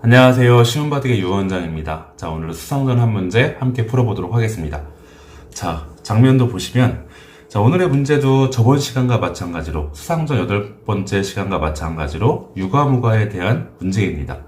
안녕하세요. 시운바둑의 유원장입니다. 자, 오늘은 수상전 한 문제 함께 풀어보도록 하겠습니다. 자, 장면도 보시면, 자, 오늘의 문제도 저번 시간과 마찬가지로 수상전 여덟 번째 시간과 마찬가지로 유가무가에 대한 문제입니다.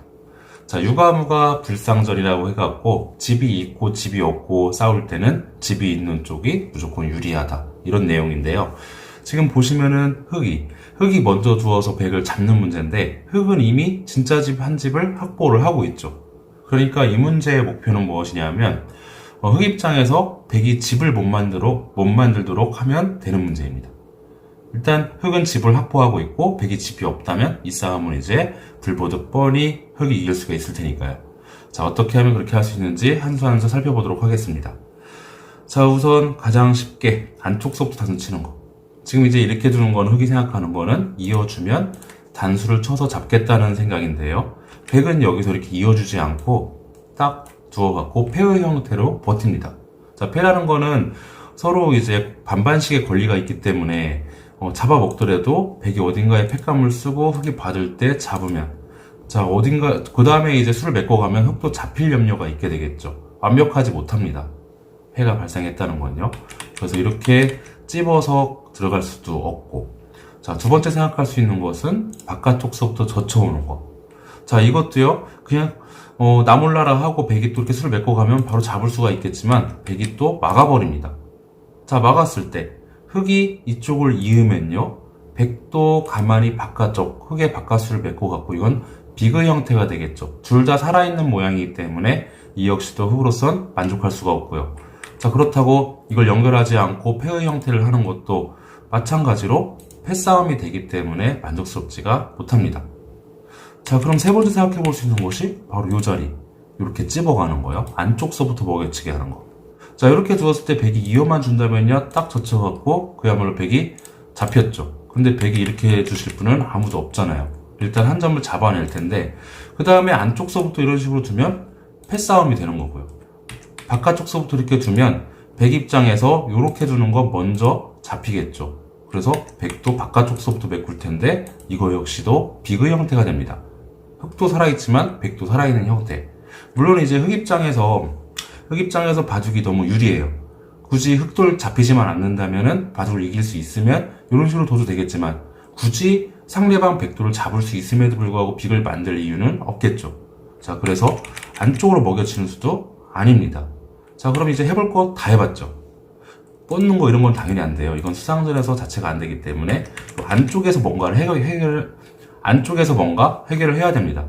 자, 유가무가 불상전이라고 해갖고 집이 있고 집이 없고 싸울 때는 집이 있는 쪽이 무조건 유리하다. 이런 내용인데요. 지금 보시면은 흙이 흙이 먼저 두어서 백을 잡는 문제인데 흙은 이미 진짜 집 한 집을 확보를 하고 있죠. 그러니까 이 문제의 목표는 무엇이냐면 어, 흙 입장에서 백이 집을 못 만들도록 못 만들도록 하면 되는 문제입니다. 일단 흙은 집을 확보하고 있고 백이 집이 없다면 이 싸움은 이제 불보듯 뻔히 흙이 이길 수가 있을 테니까요. 자 어떻게 하면 그렇게 할 수 있는지 한 수 한 수 살펴보도록 하겠습니다. 자 우선 가장 쉽게 안쪽 서부터 단수 치는 거. 지금 이제 이렇게 두는 건 흙이 생각하는 거는 이어주면 단수를 쳐서 잡겠다는 생각인데요. 백은 여기서 이렇게 이어주지 않고 딱 두어갖고 페어 형태로 버팁니다. 자, 페라는 거는 서로 이제 반반씩의 권리가 있기 때문에 어, 잡아먹더라도 백이 어딘가에 팩감을 쓰고 흙이 받을 때 잡으면 자 어딘가 그 다음에 이제 술을 메꿔가면 흙도 잡힐 염려가 있게 되겠죠. 완벽하지 못합니다. 폐가 발생했다는 건요. 그래서 이렇게 찝어서 들어갈 수도 없고. 자, 두 번째 생각할 수 있는 것은 바깥쪽서부터 젖혀오는 거. 자, 이것도요, 그냥, 어, 나몰라라 하고 백이 또 이렇게 술을 메고 가면 바로 잡을 수가 있겠지만, 백이 또 막아버립니다. 자, 막았을 때, 흙이 이쪽을 이으면요, 백도 가만히 바깥쪽, 흙의 바깥수를 메고 갖고, 이건 비그 형태가 되겠죠. 둘 다 살아있는 모양이기 때문에, 이 역시도 흙으로선 만족할 수가 없고요. 자, 그렇다고 이걸 연결하지 않고 페어 형태를 하는 것도 마찬가지로 패싸움이 되기 때문에 만족스럽지가 못합니다. 자, 그럼 세 번째 생각해 볼 수 있는 것이 바로 이 자리. 이렇게 찝어가는 거요. 안쪽서부터 먹여치게 하는 거. 자, 이렇게 두었을 때 백이 이어만 준다면요. 딱 젖혀갖고 그야말로 백이 잡혔죠. 근데 백이 이렇게 주실 분은 아무도 없잖아요. 일단 한 점을 잡아낼 텐데, 그 다음에 안쪽서부터 이런 식으로 두면 패싸움이 되는 거고요. 바깥쪽 서부터 이렇게 두면 백 입장에서 이렇게 두는 거 먼저 잡히겠죠. 그래서 백도 바깥쪽 서부터 메꿀 텐데 이거 역시도 비그 형태가 됩니다. 흙도 살아있지만 백도 살아있는 형태. 물론 이제 흙 입장에서 흙 입장에서 바둑이 너무 유리해요. 굳이 흙돌 잡히지만 않는다면은 바둑을 이길 수 있으면 이런 식으로 둬도 되겠지만 굳이 상대방 백도를 잡을 수 있음에도 불구하고 빅을 만들 이유는 없겠죠. 자, 그래서 안쪽으로 먹여치는 수도 아닙니다. 자, 그럼 이제 해볼 거 다 해봤죠. 뻗는 거 이런 건 당연히 안 돼요. 이건 수상전에서 자체가 안 되기 때문에 안쪽에서 뭔가를 해결, 해결, 안쪽에서 뭔가 해결을 해야 됩니다.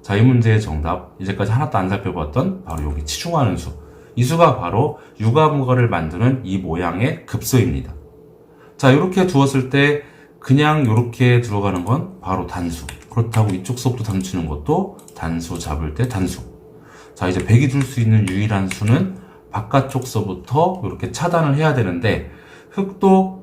자, 이 문제의 정답, 이제까지 하나도 안 살펴봤던 바로 여기 치중하는 수. 이 수가 바로 유가무가를 만드는 이 모양의 급소입니다. 자, 이렇게 두었을 때 그냥 이렇게 들어가는 건 바로 단수. 그렇다고 이쪽서부터 단수 치는 것도 단수 잡을 때 단수. 자, 이제 백이 둘수 있는 유일한 수는 바깥쪽서부터 이렇게 차단을 해야 되는데 흙도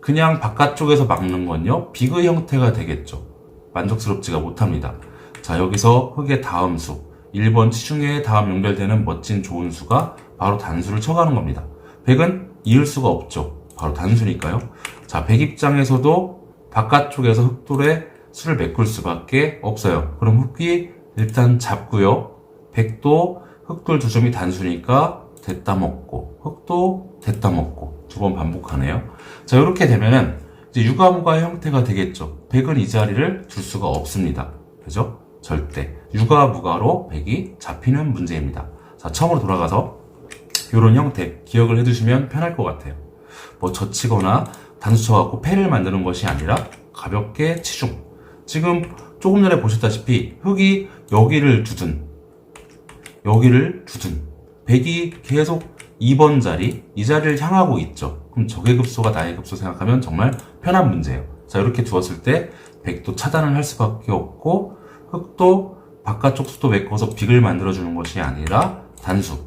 그냥 바깥쪽에서 막는 건요 비그 형태가 되겠죠. 만족스럽지가 못합니다. 자 여기서 흙의 다음 수 1번 치중에 다음 연결되는 멋진 좋은 수가 바로 단수를 쳐가는 겁니다. 백은 이을 수가 없죠. 바로 단수니까요. 자백 입장에서도 바깥쪽에서 흙돌에 수를 메꿀 수밖에 없어요. 그럼 흙이 일단 잡고요. 백도 흙돌 두 점이 단수니까 됐다 먹고 흙도 됐다 먹고 두 번 반복하네요. 자 이렇게 되면은 이제 유가무가 형태가 되겠죠. 백은 이 자리를 둘 수가 없습니다. 그죠? 절대 유가무가로 백이 잡히는 문제입니다. 자 처음으로 돌아가서 이런 형태 기억을 해두시면 편할 것 같아요. 뭐 젖히거나 단수 쳐갖고 패를 만드는 것이 아니라 가볍게 치중. 지금 조금 전에 보셨다시피 흙이 여기를 두든 여기를 두든 백이 계속 2번 자리 이 자리를 향하고 있죠. 그럼 적의 급소가 나의 급소 생각하면 정말 편한 문제예요. 자 이렇게 두었을 때 백도 차단을 할 수밖에 없고 흙도 바깥쪽 수도 메꿔서 빅을 만들어 주는 것이 아니라 단수.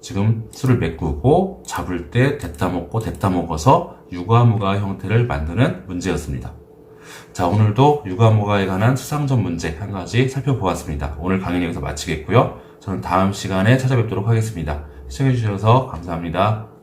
지금 수를 메꾸고 잡을 때 됐다 먹고 됐다 먹어서 유가무가 형태를 만드는 문제였습니다. 자 오늘도 유가무가에 관한 수상전 문제 한 가지 살펴보았습니다. 오늘 강의는 여기서 마치겠고요 저는 다음 시간에 찾아뵙도록 하겠습니다. 시청해주셔서 감사합니다.